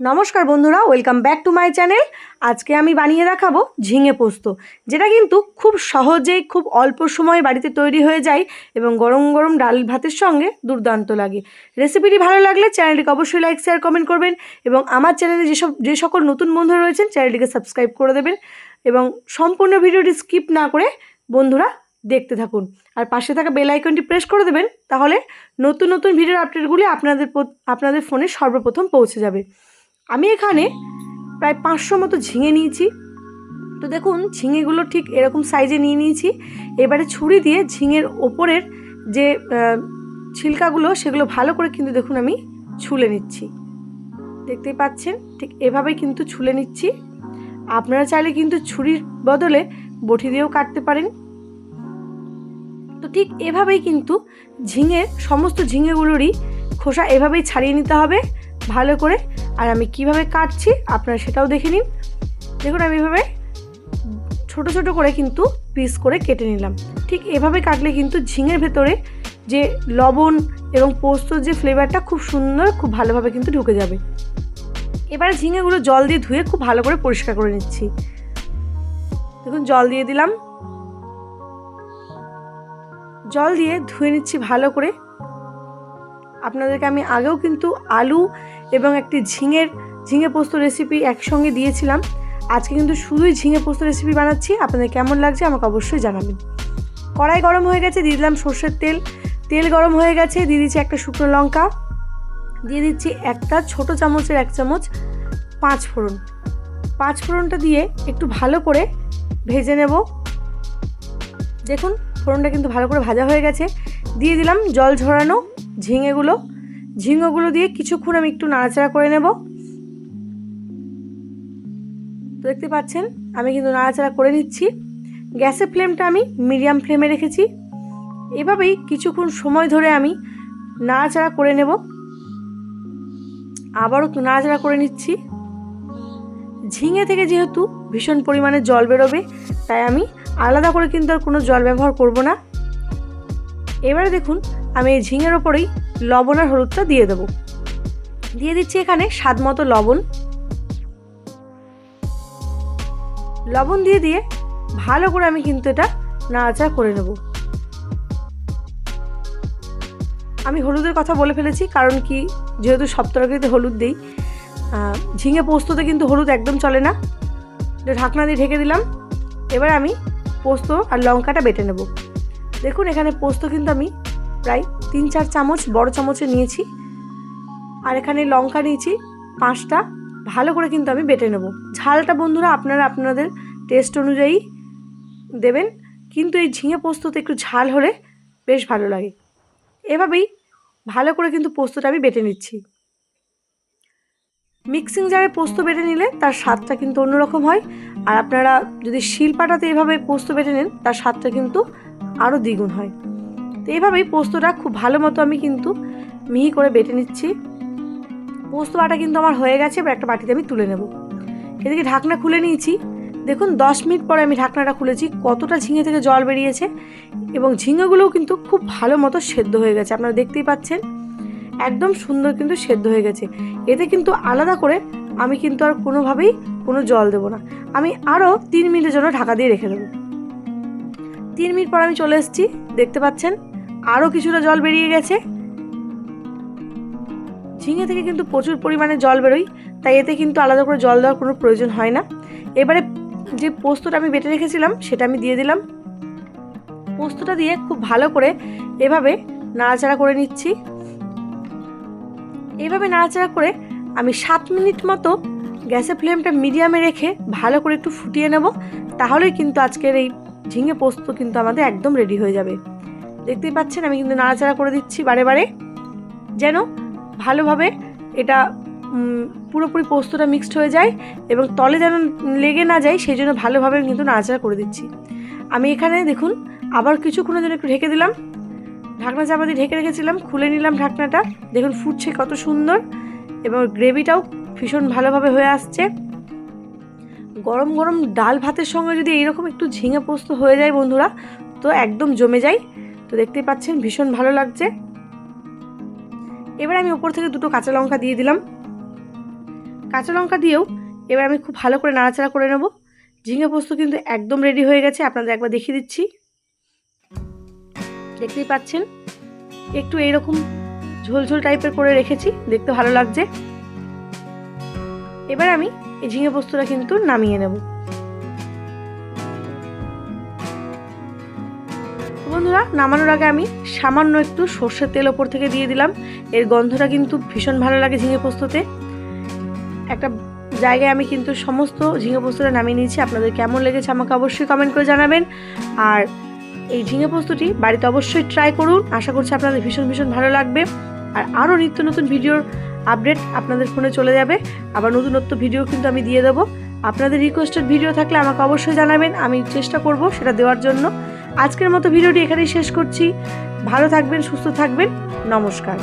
নমস্কার বন্ধুরা, welcome back to my channel. আজকে আমি বানিয়ে দেখাবো ঝিঙে পোস্ত। যেটা কিন্তু খুব সহজেই খুব অল্প সময়ে বাড়িতে তৈরি হয়ে যায় এবং গরম গরম ডাল ভাতের সঙ্গে দুর্দান্ত লাগে। রেসিপিটি ভালো লাগলে চ্যানেলটিকে অবশ্যই লাইক, শেয়ার, কমেন্ট করবেন এবং আমার চ্যানেলে যেসব, যে সকল নতুন বন্ধুরা রয়েছেন চ্যানেলটিকে সাবস্ক্রাইব করে দেবেন এবং সম্পূর্ণ ভিডিওটি স্কিপ না করে বন্ধুরা দেখতে থাকুন। আর পাশে থাকা বেল আইকনটি প্রেস করে দেবেন, তাহলে নতুন নতুন ভিডিওর আপডেটগুলি আপনাদের আপনাদের ফোনে সর্বপ্রথম পৌঁছে যাবে। আমি এখানে প্রায় পাঁচশো মতো ঝিঙে নিয়েছি। তো দেখুন, ঝিঙেগুলো ঠিক এরকম সাইজে নিয়ে নিয়েছি। এবারে ছুরি দিয়ে ঝিঙের ওপরের যে ছিলকাগুলো, সেগুলো ভালো করে কিন্তু দেখুন আমি ছুলে নিচ্ছি। দেখতেই পাচ্ছেন? ঠিক এভাবেই কিন্তু ছুলে নিচ্ছি। আপনারা চাইলে কিন্তু ছুরির বদলে বটি দিয়েও কাটতে পারেন। তো ঠিক এভাবেই কিন্তু ঝিঙের সমস্ত ঝিঙেগুলোরই খোসা এভাবেই ছাড়িয়ে নিতে হবে। ভালো করে আর আমি কীভাবে কাটছি আপনারা সেটাও দেখে নিন। দেখুন, আমি এভাবে ছোট ছোট করে কিন্তু পিস করে কেটে নিলাম। ঠিক এভাবে কাটলে কিন্তু ঝিঙের ভেতরে যে লবণ এবং পোস্তর যে ফ্লেভারটা খুব সুন্দর, খুব ভালোভাবে কিন্তু ঢুকে যাবে। এবারে ঝিঙেগুলো জল দিয়ে ধুয়ে খুব ভালো করে পরিষ্কার করে নিচ্ছি। দেখুন, জল দিয়ে দিলাম। জল দিয়ে ধুয়ে নিচ্ছি ভালো করে। আপনাদেরকে আমি আগেও কিন্তু আলু এবং একটি ঝিঙের, ঝিঙে পোস্ত রেসিপি একসঙ্গে দিয়েছিলাম। আজকে কিন্তু শুধুই ঝিঙে পোস্ত রেসিপি বানাচ্ছি। আপনাদের কেমন লাগছে আমাকে অবশ্যই জানাবেন। কড়াই গরম হয়ে গেছে, দিয়ে দিলাম সর্ষের তেল। তেল গরম হয়ে গেছে, দিয়ে দিচ্ছি একটা শুকনো লঙ্কা। দিয়ে দিচ্ছি একটা ছোট চামচের এক চামচ পাঁচ ফোড়ন। পাঁচ ফোড়নটা দিয়ে একটু ভালো করে ভেজে নেব। দেখুন, ফোড়নটা কিন্তু ভালো করে ভাজা হয়ে গেছে। দিয়ে দিলাম জল ঝরানো ঝিঙেগুলো। ঝিঙেগুলো দিয়ে কিছুক্ষণ আমি একটু নাড়াচাড়া করে নেব। তো দেখতে পাচ্ছেন, আমি কিন্তু নাড়াচাড়া করে নিচ্ছি। গ্যাসের ফ্লেমটা আমি মিডিয়াম ফ্লেমে রেখেছি। এভাবেই কিছুক্ষণ সময় ধরে আমি নাড়াচাড়া করে নেব। আবারও নাড়াচাড়া করে নিচ্ছি। ঝিঙে থেকে যেহেতু ভীষণ পরিমাণে জল বেরোবে, তাই আমি আলাদা করে কিন্তু আর কোনো জল ব্যবহার করব না। এবারে দেখুন, আমি এই ঝিঙের ওপরেই লবণ আর হলুদটা দিয়ে দেবো। দিয়ে দিচ্ছি এখানে স্বাদ মতো লবণ। লবণ দিয়ে দিয়ে ভালো করে আমি কিন্তু এটা নাড়াচাড়া করে নেব। আমি হলুদের কথা বলে ফেলেছি, কারণ কি যেহেতু সব তরকারিতে হলুদ দিই ঝিঙে পোস্ততে কিন্তু হলুদ একদম চলে না। ঢাকনা দিয়ে ঢেকে দিলাম। এবার আমি পোস্ত আর লঙ্কাটা বেটে নেব। দেখুন এখানে পোস্ত কিন্তু আমি প্রায় তিন চার চামচ, বড় চামচে নিয়েছি। আর এখানে লঙ্কা নিয়েছি, পাঁচটা। ভালো করে কিন্তু আমি বেটে নেব। ঝালটা বন্ধুরা আপনারা আপনাদের টেস্ট অনুযায়ী দেবেন। কিন্তু এই ঝিঙে পোস্ততে একটু ঝাল হলে বেশ ভালো লাগে। এভাবেই ভালো করে কিন্তু পোস্তটা আমি বেটে নিচ্ছি। মিক্সিং জারে পোস্ত বেটে নিলে তার স্বাদটা কিন্তু অন্যরকম হয়। আর আপনারা যদি শিলপাটাতে এভাবে পোস্ত বেটে নেন, তার স্বাদটা কিন্তু আরও দ্বিগুণ হয়। তো এইভাবেই পোস্তটা খুব ভালো মতো আমি কিন্তু মিহি করে বেটে নিচ্ছি। পোস্ত বাটা কিন্তু আমার হয়ে গেছে, এবার একটা বাটিতে আমি তুলে নেব। এদিকে ঢাকনা খুলে নিয়েছি। দেখুন, দশ মিনিট পরে আমি ঢাকনাটা খুলেছি। কতটা ঝিঙে থেকে জল বেরিয়েছে এবং ঝিঙেগুলোও কিন্তু খুব ভালো মতো সেদ্ধ হয়ে গেছে। আপনারা দেখতেই পাচ্ছেন, একদম সুন্দর কিন্তু সেদ্ধ হয়ে গেছে। এতে কিন্তু আলাদা করে আমি কিন্তু আর কোনোভাবেই কোনো জল দেবো না। আমি আরও তিন মিনিটের জন্য ঢাকা দিয়ে রেখে দেবো। তিন মিনিট পর আমি চলে এসেছি, দেখতে পাচ্ছেন? আরও কিছুটা জল বেরিয়ে গেছে। ঝিঙে থেকে কিন্তু প্রচুর পরিমাণে জল বেরোয়, তাই এতে কিন্তু আলাদা করে জল দেওয়ার কোনো প্রয়োজন হয় না। এবারে যে পোস্তটা আমি বেটে রেখেছিলাম, সেটা আমি দিয়ে দিলাম। পোস্তটা দিয়ে খুব ভালো করে এভাবে নাড়াচাড়া করে নিচ্ছি। এভাবে নাড়াচাড়া করে আমি সাত মিনিট মতো গ্যাসের ফ্লেমটা মিডিয়ামে রেখে ভালো করে একটু ফুটিয়ে নেব, তাহলেই কিন্তু আজকের এই ঝিঙে পোস্ত কিন্তু আমাদের একদম রেডি হয়ে যাবে। দেখতেই পাচ্ছেন, আমি কিন্তু নাড়াচাড়া করে দিচ্ছি বারে বারে। যেন ভালোভাবে এটা পুরোপুরি পোস্তটা মিক্সড হয়ে যায় এবং তলে যেন লেগে না যায়, সেই জন্য ভালোভাবে কিন্তু নাড়াচাড়া করে দিচ্ছি। আমি এখানে দেখুন, আবার কিছুক্ষণের জন্য একটু ঢেকে দিলাম। ঢাকনা চাপা দিয়ে ঢেকে রেখেছিলাম, খুলে নিলাম ঢাকনাটা। দেখুন, ফুটছে কত সুন্দর এবং গ্রেভিটাও ভীষণ ভালোভাবে হয়ে আসছে। গরম গরম ডাল ভাতের সঙ্গে যদি এইরকম একটু ঝিঙে পোস্ত হয়ে যায় বন্ধুরা, তো একদম জমে যায়। তো দেখতেই পাচ্ছেন, ভীষণ ভালো লাগছে। এবার আমি ওপর থেকে দুটো কাঁচা লঙ্কা দিয়ে দিলাম। কাঁচা লঙ্কা দিয়েও এবার আমি খুব ভালো করে নাড়াচাড়া করে নেব। ঝিঙে পোস্ত কিন্তু একদম রেডি হয়ে গেছে, আপনাদের একবার দেখিয়ে দিচ্ছি। দেখতেই পাচ্ছেন, একটু এইরকম ঝোলঝোল টাইপের করে রেখেছি, দেখতে ভালো লাগছে। এবার আমি এই ঝিঙে পোস্তটা কিন্তু নামিয়ে নেব। বন্ধুরা নামানোর আগে আমি সামান্য একটু সর্ষের তেল ওপর থেকে দিয়ে দিলাম। এর গন্ধটা কিন্তু ভীষণ ভালো লাগে ঝিঙে পোস্ততে। একটা জায়গায় আমি কিন্তু সমস্ত ঝিঙে পোস্তটা নামিয়ে নিয়েছি। আপনাদের কেমন লেগেছে আমাকে অবশ্যই কমেন্ট করে জানাবেন। আর এই ঝিঙে পোস্তটি বাড়িতে অবশ্যই ট্রাই করুন। আশা করছি আপনাদের ভীষণ ভীষণ ভালো লাগবে। আর আরও নিত্য নতুন ভিডিওর আপডেট আপনাদের ফোনে চলে যাবে। আবার নতুন নতুন ভিডিও কিন্তু আমি দিয়ে দেবো। আপনাদের রিকোয়েস্টেড ভিডিও থাকলে আমাকে অবশ্যই জানাবেন। আমি চেষ্টা করব সেটা দেওয়ার জন্য। আজকের মতো ভিডিওটি এখানেই শেষ করছি। ভালো থাকবেন সুস্থ থাকবেন। নমস্কার।